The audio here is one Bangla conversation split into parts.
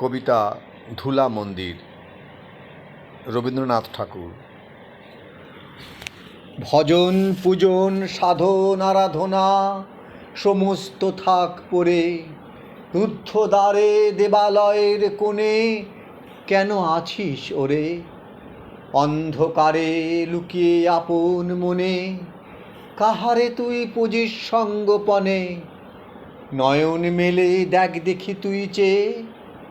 কবিতা ধুলা মন্দির। রবীন্দ্রনাথ ঠাকুর। ভজন, পূজন, সাধন, আরাধনা, সমস্ত থাক পরে রুদ্ধদ্বারে দেবালয়ের কোণে কেন আছিস ওরে? অন্ধকারে লুকিয়ে আপন মনে, কাহারে তুই পুজিস সঙ্গপনে? নয়ন মেলে দেখ দেখি তুই চেয়ে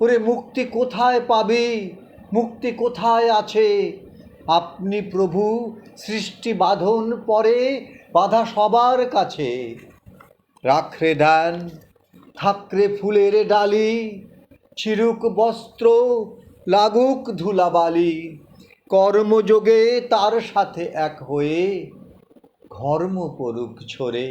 ওরে মুক্তি কোথায় পাবে? মুক্তি কোথায় আছে? আপনি প্রভু সৃষ্টি বাঁধন পরে বাধা সবার কাছে। রাখরে দেন থাকরে ফুলের ডালি ছিরুক বস্ত্র, লাগুক ধুলাবালি। কর্মযোগে তার সাথে এক হয়ে, ঘর্ম করুক ছড়ে